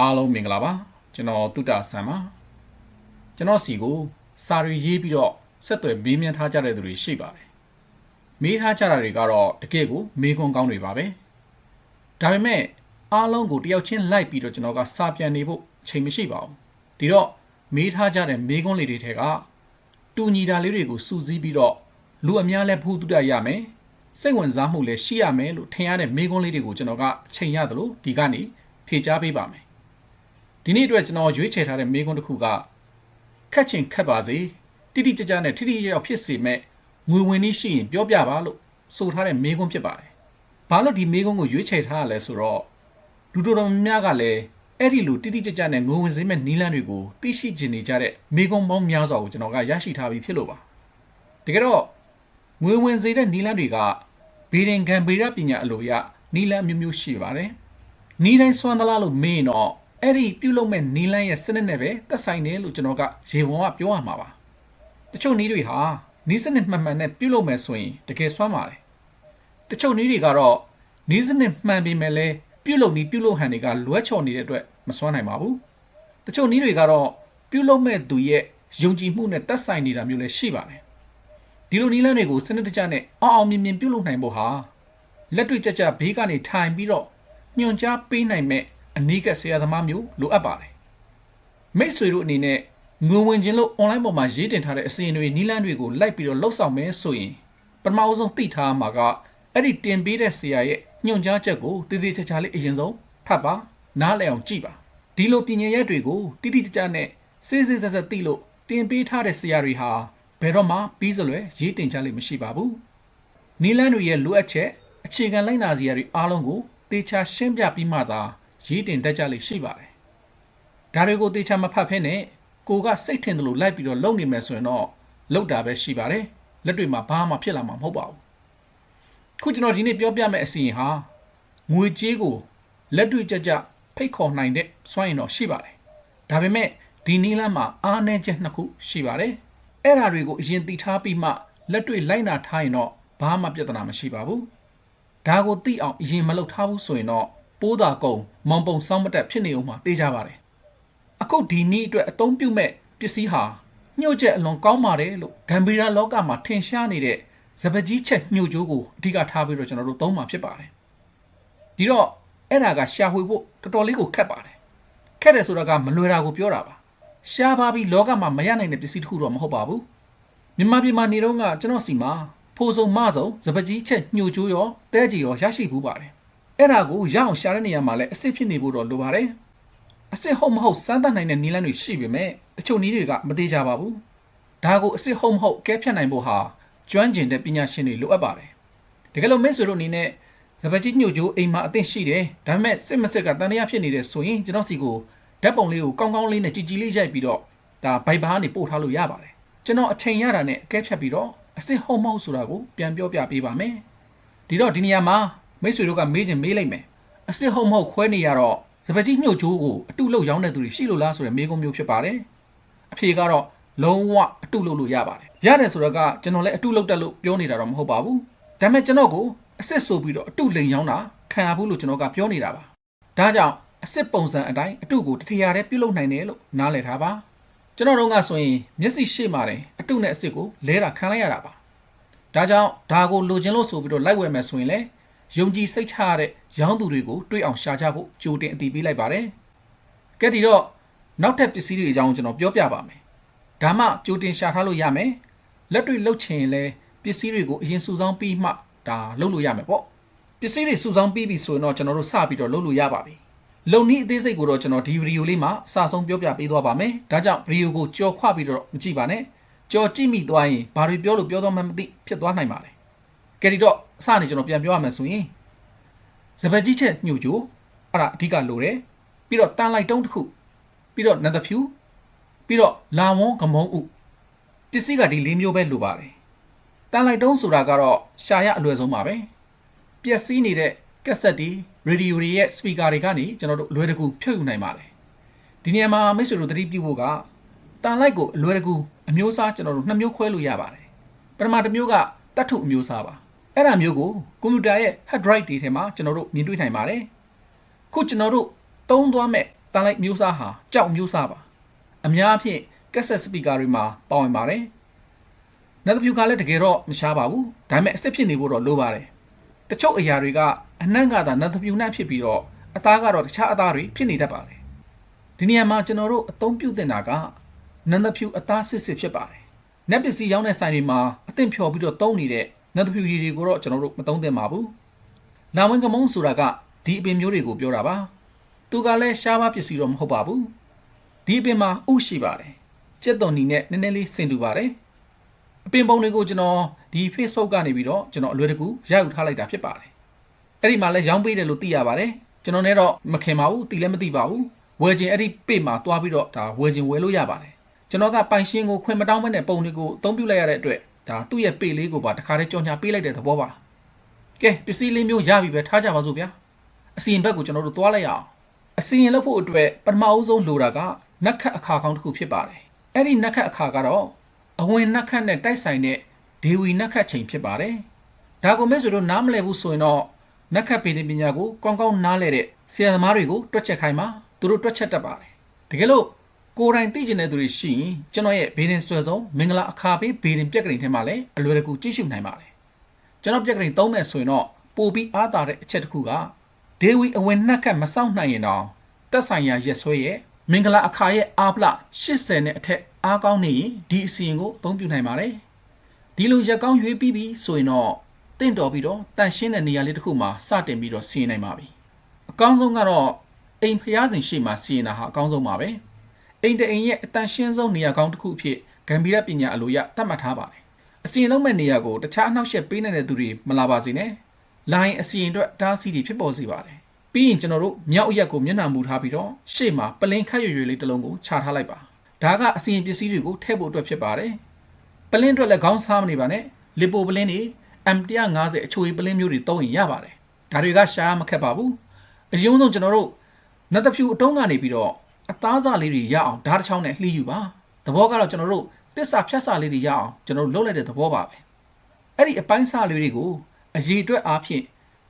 အားလုံးမင်္ဂလာပါကျွန်တော်တုတ္တဆန်ပါကျွန်တော်စီကို စာရီရေးပြီးတော့ဆက်သွယ်မေးမြန်းထားကြတဲ့သူတွေရှိပါတယ်မေးထားကြတာတွေကတော့တကယ့်ကိုမေးခွန်းကောင်းတွေပါပဲဒါပေမဲ့အားလုံးကိုတယောက်ချင်းလိုက်ပြီးတော့ကျွန်တော်ကစာပြန်နေဖို့ချိန်မရှိပါဘူးဒီတော့မေးထားကြတဲ့မေးခွန်းလေးတွေထဲကတူညီတာလေးတွေကိုစူးစီးပြီးတော့လူအများလဲဖူးတုတ္တရမယ်စိတ်ဝင်စားမှုလည်းရှိရမယ်လို့ထင်ရတဲ့မေးခွန်းလေးတွေကိုကျွန်တော်ကအချိန်ရသလိုဒီကနေဖြေကြားပေးပါမယ် ဒီနေ့အတွက်ကျွန်တော်ရွေးချယ်ထားတဲ့မေးခွန်းတစ်ခုကခက်ချင်ခက်ပါစေတိတိကျကျနဲ့ထိထိရောက်ရောက်ဖြစ်စေမဲ့ငွေဝင်နည်းရှိရင်ပြောပြပါလို့ဆိုထားတဲ့မေးခွန်းဖြစ်ပါတယ်။ဘာလို့ဒီမေးခွန်းကိုရွေးချယ်ထားရလဲဆိုတော့လူတော်တော်များများကလည်းအဲ့ဒီလိုတိတိကျကျနဲ့ငွေဝင်စေမဲ့နီးလန်းတွေကိုသိရှိကျင်နေကြတဲ့မေးခွန်းပေါင်းများစွာကိုကျွန်တော်ကရရှိထားပြီးဖြစ်လို့ပါ။တကယ်တော့ငွေဝင်စေတဲ့နီးလန်းတွေကဘေးရင်ခံဗေဒပညာအလိုရနီးလန်းမျိုးမျိုးရှိပါတယ်။နီးတိုင်းစွမ်းသလားလို့မေးရင်တော့ အဲ့ဒီပြုတ်လုံးမဲ့နီးလန်းရဲ့စနစ်နဲ့ပဲသက်ဆိုင်တယ်လို့ကျွန်တော်ကရေပုံကပြောရမှာပါတချို့နီးတွေဟာနီးစနစ်မှန်မှန်နဲ့ပြုတ်လုံးမဲ့ဆိုရင်တကယ်စွမ်းပါတယ်တချို့နီးတွေကတော့နီးစနစ်မှန်ပေမဲ့လည်းပြုတ်လုံးနီးပြုတ်လုံးဟန်တွေကလွဲချော်နေတဲ့အတွက်မစွမ်းနိုင်ပါဘူးတချို့နီးတွေကတော့ပြုတ်လုံးမဲ့သူရဲ့ယုံကြည်မှုနဲ့သက်ဆိုင်နေတာမျိုးလည်းရှိပါတယ်ဒီလိုနီးလန်းတွေကိုစနစ်တကျနဲ့အောင်အောင်မြင်မြင်ပြုတ်လုံးနိုင်ဖို့ဟာလက်တွေ့ကြကြဘေးကနေထိုင်ပြီးတော့ညွှန်ကြားပေးနိုင်မဲ့ အနည်းကဆရာသမားမျိုးလိုအပ်ပါတယ်မိတ်ဆွေတို့အနေနဲ့ငွေဝင်ခြင်းလို့ online ပေါ်မှာရေးတင်ထားတဲ့အစီအစဉ်တွေနီးလန်းတွေကိုလိုက်ပြီးတော့လှုပ်ဆောင်မယ်ဆိုရင်ပထမအဆုံးသိထားမှာကအဲ့ဒီတင်ပေးတဲ့ဆရာရဲ့ညွှန်ကြားချက်ကိုတည်တည်ချာချာလေးအရင်ဆုံးဖတ်ပါနားလည်အောင်ကြည့်ပါဒီလိုပညာရက်တွေကိုတိတိကျကျနဲ့စေးစေးဆက်ဆက်သိလို့တင်ပေးထားတဲ့ဆရာတွေဟာဘယ်တော့မှပြီးစလွယ်ရေးတင်ချလိမ့်မရှိပါဘူးနီလန်းတွေရဲ့လိုအပ်ချက်အခြေခံလိုက်နာစရာတွေအားလုံးကိုတေချာရှင်းပြပြီးမှသာ ရေးတင်တတ်ကြလိမ့်ရှိပါတယ်။ဒါတွေကိုတေချာမဖတ်ဖဲနဲ့ကိုကစိတ်ထင်တယ်လို့လိုက်ပြီးတော့လုပ်နေမယ်ဆိုရင်တော့လောက်တာပဲရှိပါတယ်။လက်တွေမှာဘာမှဖြစ်လာမှာမဟုတ်ပါဘူး။ခုကျွန်တော်ဒီနေ့ပြောပြမယ့်အစီအရင်ဟာငွေကြေးကိုလက်တွေ့ကြကြဖိတ်ခေါ်နိုင်တဲ့စွမ်းရည်တော့ရှိပါတယ်။ဒါပေမဲ့ဒီနီလန်းမှာအားနည်းချက်နှစ်ခုရှိပါတယ်။အဲ့ဓာတွေကိုအရင်သိထားပြီးမှလက်တွေ့လိုက်နာထားရင်တော့ဘာမှပြဿနာမရှိပါဘူး။ဒါကိုသိအောင်အရင်မလုပ်ထားဘူးဆိုရင်တော့ ပိုးတာကုံမောင်ပုံစောင်းမတက်ဖြစ်နေအောင်မှသိကြပါတယ်။အခုဒီနည်းအတွက်အသုံးပြုမဲ့ပစ္စည်းဟာညှို့ချက်အလွန်ကောင်းပါတယ်လို့ဂမ်ဘီရာလောကမှာထင်ရှားနေတဲ့ဇပကြီးချက်ညှို့ကြိုးကိုအဓိကထားပြီးတော့ကျွန်တော်တို့သုံးမှာဖြစ်ပါတယ်။ဒီတော့အဲ့ဒါကရှာဖွေဖို့တော်တော်လေးကိုခက်ပါတယ်။ခက်တယ်ဆိုတာကမလွယ်တာကိုပြောတာပါ။ရှားပါပြီးလောကမှာမရနိုင်တဲ့ပစ္စည်းတစ်ခုတော့မဟုတ်ပါဘူး။မြန်မာပြည်မှာနေတော့ကကျွန်တော်စီမှာဖိုးစုံမစုံဇပကြီးချက်ညှို့ကြိုးရောတဲကြီးရောရရှိဘူးပါတယ်။ အဲ့ဒါကိုရအောင်ရှာတဲ့နေရာမှာလည်းအစ်စ်ဖြစ်နေဖို့တော့လိုပါတယ်။အစ်စ်ဟုတ်မဟုတ်စမ်းသပ်နိုင်တဲ့နည်းလမ်းတွေရှိပေမဲ့တချို့နည်းတွေကမသေးကြပါဘူး။ဒါကိုအစ်စ်ဟုတ်မဟုတ်ကဲဖြတ်နိုင်ဖို့ဟာကျွမ်းကျင်တဲ့ပညာရှင်တွေလိုအပ်ပါတယ်။တကယ်လို့မိတ်ဆွေတို့အနေနဲ့ဇပကြီးညှို့ကြိုးအိမ်မှာအသင့်ရှိတယ်။ဒါပေမဲ့စစ်မစစ်ကတန်တရားဖြစ်နေတယ်ဆိုရင်ကျွန်တော်စီကိုဓာတ်ပုံလေးကိုကောင်းကောင်းလေးနဲ့ကြည်ကြည်လေးရိုက်ပြီးတော့ဒါဘိုက်ဘာကနေပို့ထားလို့ရပါတယ်။ကျွန်တော်အချိန်ရတာနဲ့အကဲဖြတ်ပြီးတော့အစ်စ်ဟုတ်မဟုတ်ဆိုတာကိုပြန်ပြောပြပေးပါမယ်။ဒီတော့ဒီနေရာမှာ မိတ်ဆွေတို့ကမေးချင်မေးလိုက်မယ်။အစ်စ်ဟုတ်မဟုတ်ခွဲနေရတော့စပကြီးညှို့ကြိုးကိုအတုလောက်ရောင်းတဲ့သူတွေရှိလို့လားဆိုတဲ့မေးခွန်းမျိုးဖြစ်ပါတယ်။အဖြေကတော့လုံးဝအတုလောက်လို့ရပါတယ်။ရတယ်ဆိုတော့ကကျွန်တော်လည်းအတုလောက်တက်လို့ပြောနေတာတော့မဟုတ်ပါဘူး။ဒါပေမဲ့ကျွန်တော်ကိုအစ်စ်ဆိုပြီးတော့အတုလိန်ရောင်းတာခံရဘူးလို့ကျွန်တော်ကပြောနေတာပါ။ဒါကြောင့်အစ်စ်ပုံစံအတိုင်းအတုကိုတထရာတည်းပြုတ်လုပ်နိုင်တယ်လို့နားလည်ထားပါ။ကျွန်တော်တို့ကဆိုရင်မျက်စိရှေ့မှာတယ်အတုနဲ့အစ်စ်ကိုလဲတာခံလိုက်ရတာပါ။ဒါကြောင့်ဒါကိုလိုချင်လို့ဆိုပြီးတော့လိုက်ဝယ်မယ်ဆိုရင်လည်း ယုံကြည်စိတ်ချရတဲ့ရောင်းသူတွေကိုတွေးအောင်ရှာကြဖို့ကြိုတင်အတည်ပြုလိုက်ပါတယ်။ကဲဒီတော့နောက်ထပ်ပစ္စည်းတွေအကြောင်းကျွန်တော်ပြောပြပါမယ်။ဒါမှကြိုတင်ရှာထားလို့ရမယ်။လက်တွေ့လှုပ်ချင်ရင်လည်းပစ္စည်းတွေကိုအရင်စုဆောင်းပြီးမှဒါလှုပ်လို့ရမယ်ပေါ့။ပစ္စည်းတွေစုဆောင်းပြီးပြီဆိုရင်တော့ကျွန်တော်တို့စပြီးတော့လှုပ်လို့ရပါပြီ။လုံနည်းအသေးစိတ်ကိုတော့ကျွန်တော်ဒီဗီဒီယိုလေးမှာအစဆုံးပြောပြပေးသွားပါမယ်။ဒါကြောင့်ဗီဒီယိုကိုကြော်ခွပြီးတော့မကြည့်ပါနဲ့။ကြော်ကြည့်မိသွားရင်ဘာတွေပြောလို့ပြောတော့မှမသိဖြစ်သွားနိုင်ပါတယ်။ ကဲဒီတော့အစနေကျွန်တော်ပြန်ပြောရမယ်ဆိုရင်စပက်ကြီးချက်ညှို့ကြိုအဲ့ဒါအဓိကလိုတယ်ပြီးတော့တန်လိုက်တုံးတစ်ခုပြီးတော့နန္ဒဖြူပြီးတော့လာဝန်းကမုံဥပစ္စည်းကဒီ၄မျိုးပဲလိုပါတယ်တန်လိုက်တုံးဆိုတာကတော့ရှာရအလွယ်ဆုံးပါပဲပျက်စီးနေတဲ့ကက်ဆက်တွေရေဒီယိုတွေရဲ့စပီကာတွေကနေကျွန်တော်တို့အလွယ်တကူဖြုတ်ယူနိုင်ပါတယ်ဒီနေရာမှာမိတ်ဆွေတို့သတိပြုဖို့ကတန်လိုက်ကိုအလွယ်တကူအမျိုးအစားကျွန်တော်တို့နှစ်မျိုးခွဲလို့ရပါတယ်ပထမတစ်မျိုးကတတ်ထုအမျိုးအစားပါ အဲ့ဒါမျိုးကိုကွန်ပျူတာရဲ့ hard drive တွေထဲမှာကျွန်တော်တို့မြင်တွေ့နိုင်ပါတယ်ခုကျွန်တော်တို့သုံးသွားမဲ့တန်လိုက်မျိုးစားဟာကြောက်မျိုးစားပါအများအဖြစ်ကက်ဆက်စပီကာတွေမှာပါဝင်ပါတယ်နတ်သဖြူကလည်းတကယ်တော့မရှားပါဘူးဒါပေမဲ့အစ်စ်ဖြစ်နေဖို့တော့လိုပါတယ်တချို့အရာတွေကအနှံ့ကသာနတ်သဖြူနဲ့ဖြစ်ပြီးတော့အသားကတော့တခြားအသားတွေဖြစ်နေတတ်ပါတယ်ဒီနေရာမှာကျွန်တော်တို့အသုံးပြုတင်တာကနတ်သဖြူအသားစစ်စစ်ဖြစ်ပါတယ်နတ်ပစ္စည်းရောင်းတဲ့ဆိုင်တွေမှာအသင့်ဖြော်ပြီးတော့တုံးနေတဲ့ နတ်သဖြူရည်တွေကိုတော့ကျွန်တော်တို့မသုံးသင့်ပါဘူးလာဝင်ကမုန်းဆိုတာကဒီအပင်မျိုးတွေကိုပြောတာပါသူကလည်းရှားပါပစ္စည်းတော့မဟုတ်ပါဘူးဒီအပင်မှာဥရှိပါတယ်ကျက်သွန်နီနဲ့နည်းနည်းလေးဆင်တူပါတယ်အပင်ပုံတွေကိုကျွန်တော်ဒီ Facebook ကနေပြီးတော့ကျွန်တော်အလွယ်တကူရိုက်ထားလိုက်တာဖြစ်ပါတယ်အဲ့ဒီမှာလည်းရောင်းပေးတယ်လို့သိရပါတယ်ကျွန်တော်နဲ့တော့မခင်ပါဘူးသိလည်းမသိပါဘူးဝယ်ခြင်းအဲ့ဒီပေမှာတွားပြီးတော့ဒါဝယ်ခြင်းဝယ်လို့ရပါတယ်ကျွန်တော်ကပိုင်ရှင်ကိုခွင့်မတောင်းမနဲ့ပုံတွေကိုအသုံးပြုလိုက်ရတဲ့အတွက် ဒါသူ့ရဲ့ပေလေးကိုပါတခါတည်းကြော်ညာပေးလိုက်တဲ့သဘောပါကဲပစ္စည်းလေးမျိုးရပြီပဲထားကြပါစို့ဗျာအစီရင်ဘက်ကိုကျွန်တော်တို့တွားလိုက်ရအောင်အစီရင်လုပ်ဖို့အတွက်ပထမအဆုံးလိုတာကနက်ခတ်အခါကောင်းတစ်ခုဖြစ်ပါတယ်အဲ့ဒီနက်ခတ်အခါကတော့အဝင်နက်ခတ်နဲ့တိုက်ဆိုင်တဲ့ဒေဝီနက်ခတ်ချိန်ဖြစ်ပါတယ်ဒါကိုမဲ့ဆိုတော့နားမလည်ဘူးဆိုရင်တော့နက်ခတ်ပေပညာကိုကောင်းကောင်းနားလဲတဲ့ဆရာသမားတွေကိုတွက်ချက်ခိုင်းပါသူတို့တွက်ချက်တတ်ပါတယ်တကယ်လို့ ကိုယ်တိုင်သိကျင်တဲ့သူတွေရှိရင်ကျွန်တော်ရဲ့ဘေးရင်ဆွဲဆုံးမင်္ဂလာအခါပေးဘေးရင်ပြက်ကလေးထဲမှာလည်းအလွယ်တကူကြည့်ရှုနိုင်ပါတယ်ကျွန်တော်ပြက်ကလေးသုံးမယ်ဆိုရင်တော့ပိုပြီးအားသာတဲ့အချက်တစ်ခုကဒေဝီအဝင်နှက်ခတ်မစောင့်နိုင်ရင်တော့တက်ဆိုင်ရာရက်ဆွဲရဲ့မင်္ဂလာအခါရဲ့အားပလ80နဲ့အထက်အားကောင်းနေရင်ဒီအစီရင်ကိုအသုံးပြုနိုင်ပါတယ်ဒီလိုရက်ကောင်းရွေးပြီးပြီဆိုရင်တော့တင့်တော်ပြီးတော့တန်ရှင်းတဲ့နေရာလေးတစ်ခုမှာစတင်ပြီးတော့စီရင်နိုင်ပါပြီအကောင်းဆုံးကတော့အိမ်ဖျားစဉ်ရှိမှစီရင်တာဟာအကောင်းဆုံးပါပဲ အိမ်တအိမ်ရဲ့အတန်ရှင်းဆုံးနေရာကောင်းတစ်ခုအဖြစ်ဂမ်ဘီရပညာအလိုရသတ်မှတ်ထားပါတယ်အစီရင်လုံးမဲ့နေရာကိုတခြားအနှောက်အယှက်ပေးနေတဲ့သူတွေမလာပါစေနဲ့လိုင်းအစီရင်အတွက်တားဆီးတွေဖြစ်ပေါ်စေပါတယ်ပြီးရင်ကျွန်တော်တို့မြောက်အရက်ကိုမျက်နှာမူထားပြီးတော့ရှေ့မှာပလင်ခတ်ရွရွလေးတစ်လုံးကိုခြာထားလိုက်ပါဒါကအစီရင်ပစ္စည်းတွေကိုထည့်ဖို့အတွက်ဖြစ်ပါတယ်ပလင်းအတွက်လည်းခေါင်းစားမနေပါနဲ့လီပိုပလင်းတွေ M150 အချိုရည်ပလင်းမျိုးတွေသုံးရင်ရပါတယ်ဒါတွေကရှားမခက်ပါဘူးအရင်ဆုံးကျွန်တော်တို့နတ်တဖြူအတုံးကနေပြီးတော့ အသားစားလေးတွေရအောင်ဓာတ်တစ်ချောင်းနဲ့လှီးယူပါသဘောကတော့ကျွန်တော်တို့တစ္ဆာဖြတ်စာလေးတွေရအောင်ကျွန်တော်တို့လုပ်လိုက်တဲ့သဘောပါပဲအဲ့ဒီအပိုင်းစားလေးတွေကိုအရေးအတွက်အားဖြင့်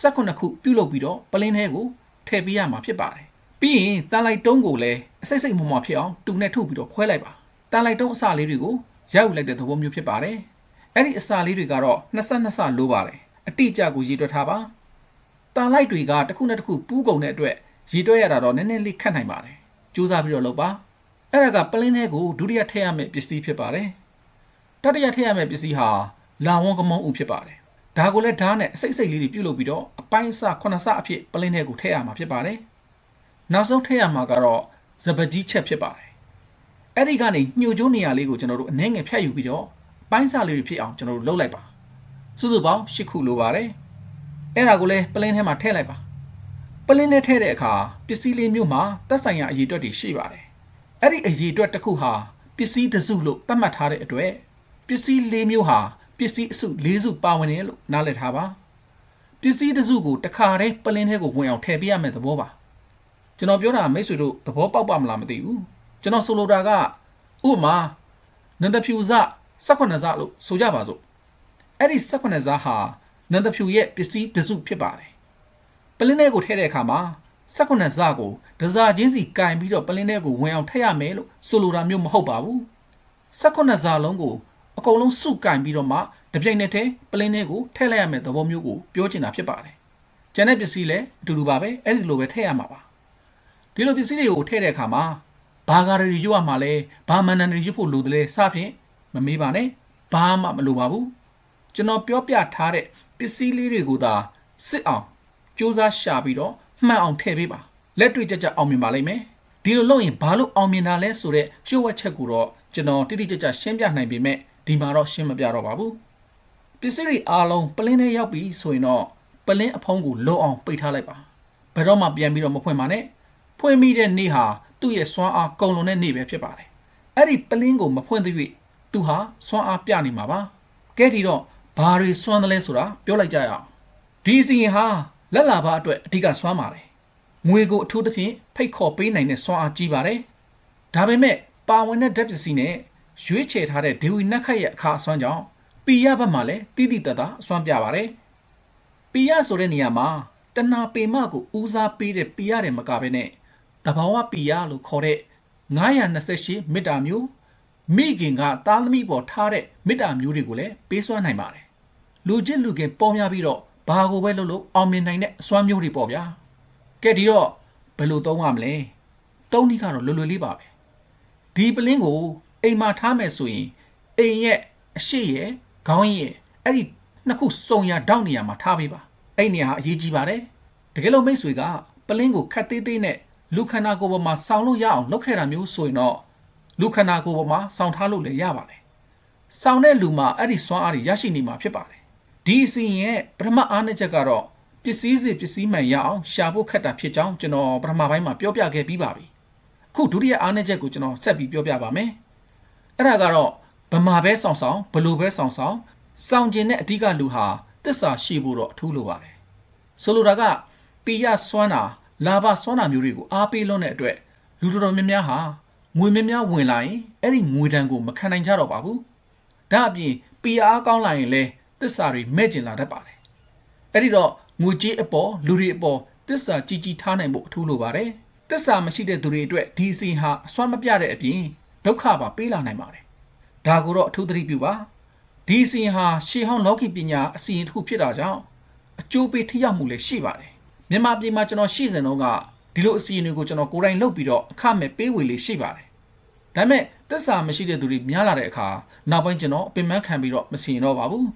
16ခုပြုတ်လုပ်ပြီးတော့ပလင်းထဲကိုထည့်ပေးရမှာဖြစ်ပါတယ်ပြီးရင်တန်လိုက်တုံးကိုလည်းအစိတ်စိတ်မမဖြစ်အောင်တူနဲ့ထုတ်ပြီးတော့ခွဲလိုက်ပါတန်လိုက်တုံးအစာလေးတွေကိုရောက်လိုက်တဲ့သဘောမျိုးဖြစ်ပါတယ်အဲ့ဒီအစာလေးတွေကတော့22ဆလိုပါတယ်အတိအကျကိုရည်တွက်ထားပါတန်လိုက်တွေကတစ်ခုနဲ့တစ်ခုပူးကုန်တဲ့အတွက်ရည်တွက်ရတာတော့နည်းနည်းလေးခက်နိုင်ပါတယ် စူးစမ်းပြီးတော့လုပ်ပါအဲ့ဒါကပလင်းထဲကိုဒုတိယထည့်ရမယ့်ပစ္စည်းဖြစ်ပါတယ်တတိယထည့်ရမယ့်ပစ္စည်းဟာလာဝန်းကမုံဦးဖြစ်ပါတယ်ဒါကိုလည်းဓာတ်နဲ့အစိတ်စိတ်လေးတွေပြုတ်လုပ်ပြီးတော့အပိုင်းစခုနှစ်စအဖြစ်ပလင်းထဲကိုထည့်ရမှာဖြစ်ပါတယ်နောက်ဆုံးထည့်ရမှာကတော့ဇပကြီးချက်ဖြစ်ပါတယ်အဲ့ဒီကနေညှို့ကျိုးနေရာလေးကိုကျွန်တော်တို့အနှဲငယ်ဖြတ်ယူပြီးတော့ပိုင်းစားလေးတွေဖြစ်အောင်ကျွန်တော်တို့လုပ်လိုက်ပါစုစုပေါင်း၈ခုလိုပါတယ်အဲ့ဒါကိုလည်းပလင်းထဲမှာထည့်လိုက်ပါ ပလင်းထဲထည့်တဲ့အခါပစ္စည်းလေးမျိုးမှာတက်ဆိုင်ရာအရေးအတွက်တွေရှိပါတယ်အဲ့ဒီအရေးအတွက်တစ်ခုဟာပစ္စည်းတစ်စုလို့သတ်မှတ်ထားတဲ့အတွက်ပစ္စည်းလေးမျိုးဟာပစ္စည်းအစု၄စုပါဝင်တယ်လို့နားလည်ထားပါပစ္စည်းတစ်စုကိုတစ်ခါတည်းပလင်းထဲကိုဝင်အောင်ထည့်ပေးရမယ့်သဘောပါကျွန်တော်ပြောတာမိတ်ဆွေတို့သဘောပေါက်ပါမလားမသိဘူးကျွန်တော်ဆိုလိုတာကဥပမာနန္ဒဖြူစ18စလို့ဆိုကြပါစို့အဲ့ဒီ18စဟာနန္ဒဖြူရဲ့ပစ္စည်းတစ်စုဖြစ်ပါတယ် ပလင်းထဲကိုထည့်တဲ့အခါမှာ18စကိုဒဇာချင်းစီကင်ပြီးတော့ပလင်းထဲကိုဝင်အောင်ထည့်ရမယ်လို့ဆိုလိုတာမျိုးမဟုတ်ပါဘူး18စလုံးကိုအကုန်လုံးစုကင်ပြီးတော့မှတပြိုင်နက်တည်းပလင်းထဲကိုထည့်လိုက်ရမယ်သဘောမျိုးကိုပြောချင်တာဖြစ်ပါတယ်ကျန်တဲ့ပစ္စည်းလည်းအတူတူပါပဲအဲ့ဒီလိုပဲထည့်ရမှာပါဒီလိုပစ္စည်းတွေကိုထည့်တဲ့အခါမှာဘာကာရီရွတ်ရမှာလဲဘာမန်နန်ရီရွတ်ဖို့လိုတယ်လဲစဖြင့်မမေးပါနဲ့ဘာမှမလိုပါဘူးကျွန်တော်ပြောပြထားတဲ့ပစ္စည်းလေးတွေကိုသာစစ်အောင် စူးစမ်းရှာပြီးတော့မှန်အောင်ထည့်ပေးပါလက်တွေ့ကြကြအောင်မြင်ပါလိမ့်မယ်ဒီလိုလုပ်ရင်ဘာလို့အောင်မြင်တာလဲဆိုတော့ကျိုးဝက်ချက်ကိုတော့ကျွန်တော်တိတိကျကျရှင်းပြနိုင်ပေမဲ့ဒီမှာတော့ရှင်းမပြတော့ပါဘူးပစ္စည်းတွေအားလုံးပလင်းထဲရောက်ပြီဆိုရင်တော့ပလင်းအဖုံးကိုလုံအောင်ပိတ်ထားလိုက်ပါဘယ်တော့မှပြန်ပြီးတော့မဖွင့်ပါနဲ့ဖွင့်မိတဲ့နေ့ဟာသူ့ရဲ့စွမ်းအားကုန်လွန်တဲ့နေ့ပဲဖြစ်ပါတယ်အဲ့ဒီပလင်းကိုမဖွင့်သေး၍သူဟာစွမ်းအားပြနေမှာပါကဲဒီတော့ဘာတွေစွမ်းသလဲဆိုတာပြောလိုက်ကြရအောင်ဒီအစီရင်ဟာ လက်လာပါအတွက်အဓိကစွမ်းပါတယ်ငွေကိုအထူးသဖြင့်ဖိတ်ခေါ်ပေးနိုင်တဲ့စွမ်းအားကြီးပါတယ်ဒါပေမဲ့ပါဝင်တဲ့ဓာတ်ပစ္စည်းနဲ့ရွေးချယ်ထားတဲ့ဒေဝီနက်ခတ်ရဲ့အခါအစွမ်းကြောင့်ပီရဘက်မှာလည်းတိတိတတ်တာအစွမ်းပြပါတယ်ပီရဆိုတဲ့နေရာမှာတဏပေမကိုဦးစားပေးတဲ့ပီရတယ်မကဘဲနဲ့တဘာဝပီယာလို့ခေါ်တဲ့928မေတ္တာမျိုးမိခင်ကသားသမီးပေါ်ထားတဲ့မေတ္တာမျိုးတွေကိုလည်းပေးစွမ်းနိုင်ပါတယ်လူချစ်လူခင်ပေါ်များပြီးတော့ ဘာကိုပဲလုပ်လို့အောင်မြင်နိုင်တဲ့အစွမ်းမျိုးတွေပေါ့ဗျာကဲဒီတော့ဘယ်လိုသုံးရမလဲသုံးနည်းကတော့လွယ်လွယ်လေးပါပဲဒီပလင်းကိုအိမ်မှာထားမယ်ဆိုရင်အိမ်ရဲ့အရှိရဲ့ခေါင်းရဲ့အဲ့ဒီနှစ်ခုစုံရတောက်နေရမှာထားပေးပါအဲ့နေရာဟာအရေးကြီးပါတယ်တကယ်လို့မိတ်ဆွေကပလင်းကိုခတ်သေးသေးနဲ့လူခန္ဓာကိုယ်ပေါ်မှာဆောင်းလို့ရအောင်လုပ်ခဲ့တာမျိုးဆိုရင်တော့လူခန္ဓာကိုယ်ပေါ်မှာဆောင်းထားလို့လည်းရပါတယ်ဆောင်းတဲ့လူမှာအဲ့ဒီစွမ်းအားတွေရရှိနေမှာဖြစ်ပါတယ် ဒီအစီရင်ရဲ့ပထမအားနည်းချက်ကတော့ပစ္စည်းစီပစ္စည်းမှန်ရအောင်ရှာဖို့ခက်တာဖြစ်ကြောင်းကျွန်တော်ပထမပိုင်းမှာပြောပြခဲ့ပြီးပါပြီအခုဒုတိယအားနည်းချက်ကိုကျွန်တော်ဆက်ပြီးပြောပြပါမယ်အဲ့ဒါကတော့ဗမာပဲဆောင်ဆောင်ဘလူပဲဆောင်ဆောင်စောင့်ကျင်တဲ့အဓိကလူဟာတစ္ဆာရှိဖို့တော့အထူးလိုပါတယ်ဆိုလိုတာကပီရစွမ်းတာလာဘစွမ်းတာမျိုးတွေကိုအားပေးလွန်းတဲ့အတွက်လူတော်တော်များများဟာငွေများများဝင်လာရင်အဲ့ဒီငွေတန်ကိုမခံနိုင်ကြတော့ပါဘူးဒါအပြင်ပီရအားကောင်းလာရင်လဲ တစ္ဆာတွေမဲ့ကျင်လာတတ်ပါတယ်အဲ့ဒီတော့ငွေကြေးအပေါ်လူတွေအပေါ်တစ္ဆာကြီးကြီးထားနိုင်ဖို့အထူးလိုပါတယ်တစ္ဆာမရှိတဲ့သူတွေအတွက်ဒီအစီဟာအစွမ်းမပြတဲ့အပြင်ဒုက္ခပါပေးလာနိုင်ပါတယ်ဒါကိုတော့အထူးသတိပြုပါဒီအစီဟာရှေးဟောင်းလောကီပညာအစီရင်တစ်ခုဖြစ်တာကြောင့်အကျိုးပေးထိရောက်မှုလည်းရှိပါတယ်မြန်မာပြည်မှာကျွန်တော်ရှိစဉ်တော့ကဒီလိုအစီအရင်တွေကိုကျွန်တော်ကိုယ်တိုင်လုပ်ပြီးတော့အခမဲ့ပေးဝေလေးရှိပါတယ်ဒါပေမဲ့တစ္ဆာမရှိတဲ့သူတွေများလာတဲ့အခါနောက်ပိုင်းကျွန်တော်အပင်ပန်းခံပြီးတော့မစီရင်တော့ပါဘူး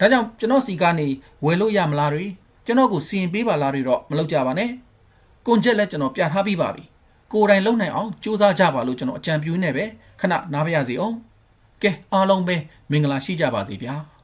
ဒါကြောင့်ကျွန်တော်စီကနေဝယ်လို့ရမလားတွေကျွန်တော်ကိုစီရင်ပေးပါလားတွေတော့မလုပ်ကြပါနဲ့ကွန်ချက်လည်းကျွန်တော်ပြထားပြီးပါပြီကိုယ်တိုင်လုပ်နိုင်အောင်စူးစမ်းကြပါလို့ကျွန်တော်အကြံပြုနေပဲခဏနားပါရစေအောင်ကဲအားလုံးပဲမင်္ဂလာရှိကြပါစေဗျာ